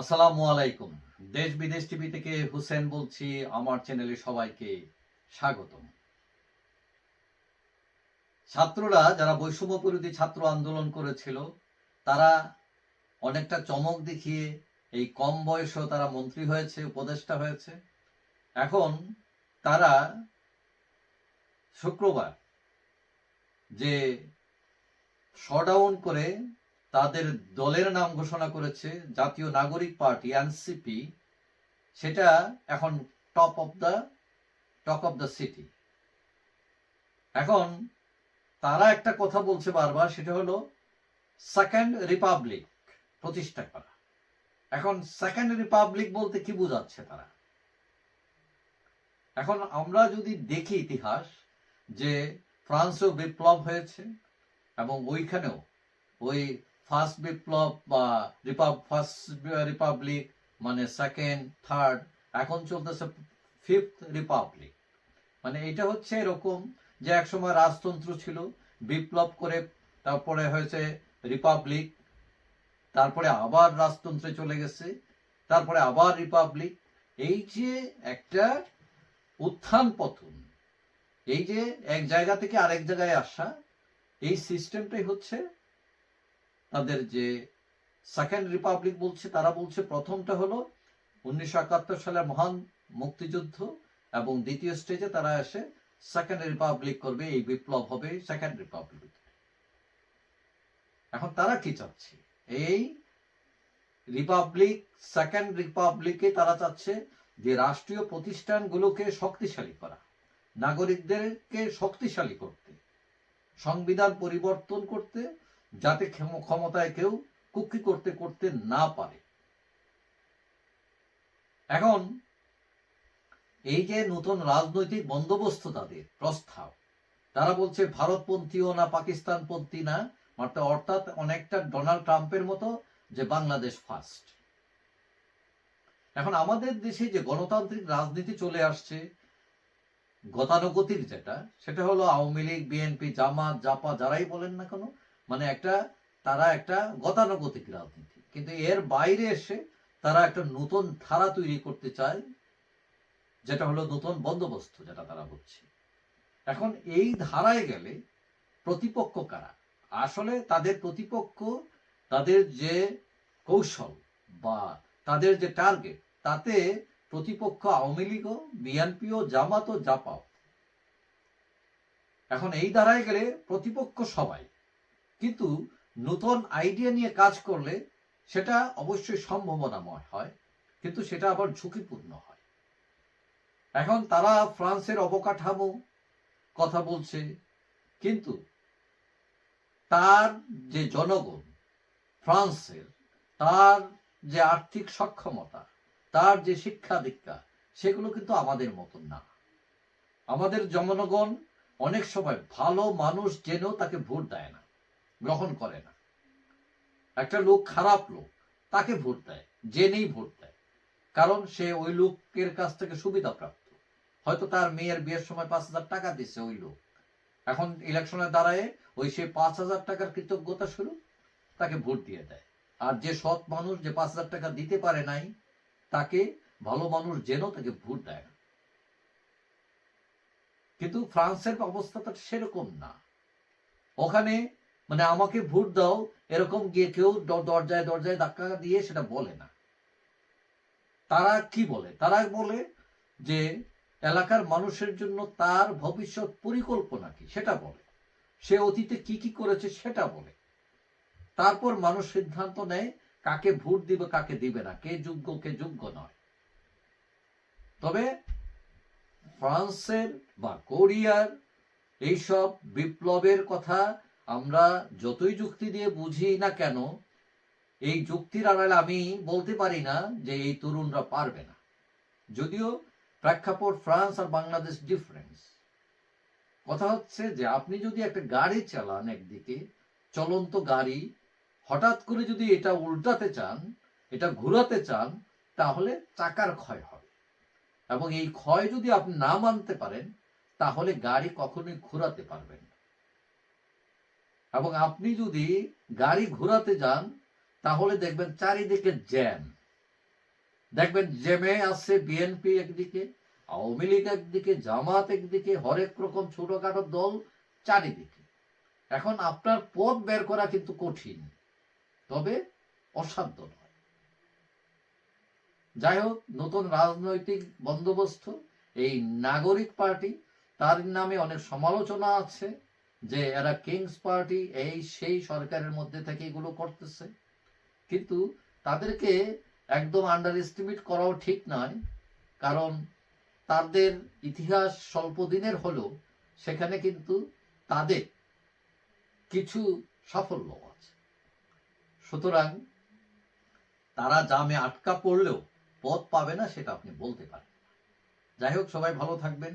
আসসালামু আলাইকুম। দেশ বিদেশ টিভি থেকে হুসেন বলছি, আমার চ্যানেলে সবাইকে স্বাগতম। ছাত্ররা, যারা বৈষম্য বিরোধী ছাত্র আন্দোলন করেছিল, তারা অনেকটা চমক দেখিয়ে এই কম বয়সেও তারা মন্ত্রী হয়েছে, উপদেষ্টা হয়েছে। এখন তারা শুক্রবার যে শডাউন করে তাদের দলের নাম ঘোষণা করেছে জাতীয় নাগরিক পার্টি, এনসিপি। সেটা এখন top of the top of the city এখন তারা একটা কথা বলছে বারবার, সেটা হলো সেকেন্ড রিপাবলিক প্রতিষ্ঠা করা। এখন সেকেন্ড রিপাবলিক বলতে কি বোঝাচ্ছে তারা? এখন আমরা যদি দেখি ইতিহাস, যে ফ্রান্সেও বিপ্লব হয়েছে এবং ওইখানেও ওই ফার্স্ট বিপ্লব বা ফার্স্ট রিপাবলিক মানে সেকেন্ড থার্ড এখন চলতেছে ফিফথ রিপাবলিক মানে এটা হচ্ছে এরকম যে একসময় রাজতন্ত্র ছিল, বিপ্লব করে তারপরে হয়েছে রিপাবলিক তারপরে আবার রাজতন্ত্রে চলে গেছে, তারপরে আবার রিপাবলিক এই যে একটা উত্থান পতন, এই যে এক জায়গা থেকে আরেক জায়গায় আসা, এই সিস্টেমটাই হচ্ছে তাদের যে সেকেন্ড রিপাবলিক বলছে, তারা বলছে প্রথমটা হলো উনিশশো একাত্তর সালের মহান মুক্তিযুদ্ধ এবং দ্বিতীয় স্টেজে তারা এসে সেকেন্ড রিপাবলিক করবে, এই বিপ্লব হবে সেকেন্ড রিপাবলিক। এখন তারা কি চাচ্ছে? এই রিপাবলিক, সেকেন্ড রিপাবলিকে তারা চাচ্ছে যে রাষ্ট্রীয় প্রতিষ্ঠানগুলোকে শক্তিশালী করা, নাগরিকদেরকে শক্তিশালী করতে, সংবিধান পরিবর্তন করতে যাতে ক্ষমতায় কেউ কুক্ষি করতে করতে না পারে। এখন এই যে নতুন রাজনৈতিক বন্দোবস্ত তাদের, প্রস্তাব, তারা বলছে ভারতপন্থীও না, পাকিস্তানপন্থী না, মাত্র অর্থাৎ অনেকটা ডোনাল্ড ট্রাম্পের মতো যে বাংলাদেশ ফার্স্ট এখন আমাদের দেশে যে গণতান্ত্রিক রাজনীতি চলে আসছে গতানুগতির যেটা, সেটা হলো আওয়ামী লীগ, বিএনপি, জামাত, জাপা, যারাই বলেন না কেন মানে একটা, তারা একটা গতানুগতিক রাজনীতি কিন্তু এর বাইরে এসে তারা একটা নতুন ধারা তৈরি করতে চায়, যেটা হলো নতুন বন্দোবস্ত যেটা তারা হচ্ছে। এখন এই ধারায় গেলে প্রতিপক্ষ কারা? আসলে তাদের প্রতিপক্ষ, তাদের যে কৌশল বা তাদের যে টার্গেট, তাতে প্রতিপক্ষ আওয়ামী লীগও, বিএনপিও, জামাতও, জাপাও। এখন এই ধারায় গেলে প্রতিপক্ষ সবাই কিন্তু নতুন আইডিয়া নিয়ে কাজ করলে সেটা অবশ্যই সম্ভাবনাময় হয়, কিন্তু সেটা আবার ঝুঁকিপূর্ণ হয়। এখন তারা ফ্রান্সের অবকাঠামো কথা বলছে, কিন্তু তার যে জনগণ, ফ্রান্সের, তার যে আর্থিক সক্ষমতা, তার যে শিক্ষা দীক্ষা, সেগুলো কিন্তু আমাদের মতন না। আমাদের জনগণ অনেক সময় ভালো মানুষ জেনেও তাকে ভোট দেয় না। গ্রহণ করে না। একটা লোক খারাপ লোক, তাকে ভোট দেয় জেনেই ভোট দেয়। কারণ সে ওই লোকের কাছ থেকে সুবিধা প্রাপ্ত। হয়তো তার মেয়ের বিয়ের সময় পাঁচ হাজার টাকা দিছে ওই লোক। এখন ইলেকশনে দাঁড়ায় ওই সে পাঁচ হাজার টাকার কৃতজ্ঞতা শুরু, তাকে ভোট দিয়ে দেয়। আর যে সৎ মানুষ যে পাঁচ হাজার টাকা দিতে পারে নাই, তাকে ভালো মানুষ জেনেও তাকে ভোট দেয় না। কিন্তু ফ্রান্সের অবস্থাটা সেরকম না। ওখানে মানে আমাকে ভোট দাও, এরকম গিয়ে কেউ দরজায় দরজায় ধাক্কা দিয়ে সেটা বলে না। তারা কি বলে? তারা বলে যে এলাকার মানুষের জন্য তার ভবিষ্যৎ পরিকল্পনা কি? সেটা বলে। সে অতীতে কি কি করেছে সেটা বলে। তারপর মানুষ সিদ্ধান্ত নেয় কাকে ভোট দিবে, কাকে দিবে না, কে যোগ্য কে যোগ্য নয়। তবে ফ্রান্সের বা কোরিয়ার এইসব বিপ্লবের কথা আমরা যতই যুক্তি দিয়ে বুঝি না কেন, এই যুক্তির আড়ালে আমি বলতে পারি না যে এই তরুণরা পারবে না। যদিও প্রেক্ষাপট ফ্রান্স আর বাংলাদেশ ডিফারেন্স কথা হচ্ছে যে আপনি যদি একটা গাড়ি চালান একদিকে, চলন্ত গাড়ি, হঠাৎ করে যদি এটা উল্টাতে চান, এটা ঘোরাতে চান, তাহলে চাকার ক্ষয় হবে। এবং এই ক্ষয় যদি আপনি না মানতে পারেন, তাহলে গাড়ি কখনোই ঘোরাতে পারবেন এবং আপনি যদি গাড়ি ঘোরাতে যান, তাহলে দেখবেন চারিদিকে জ্যাম। দেখবেন জেমে আছে বিএনপি একদিকে, আওয়ামী লীগ একদিকে, জামাত একদিকে, হরেক রকম ছোটখাটো দল চারিদিকে। এখন আপনার পথ বের করা কিন্তু কঠিন, তবে অসাধ্য নয়। যাই হোক, নতুন রাজনৈতিক বন্দোবস্ত, এই নাগরিক পার্টি, তার নামে অনেক সমালোচনা আছে। যে এরা কিংস পার্টি, এই সেই সরকারের মধ্যে থেকে এগুলো করতেছে। কিন্তু তাদেরকে একদম আন্ডার এস্টিমেট করাও ঠিক নয়, কারণ তাদের ইতিহাস স্বল্প দিনের হলেও সেখানে কিন্তু তাদের কিছু সাফল্য আছে। সুতরাং তারা জামে আটকা পড়লেও পথ পাবে না সেটা আপনি বলতে পারেন। যাই হোক, সবাই ভালো থাকবেন।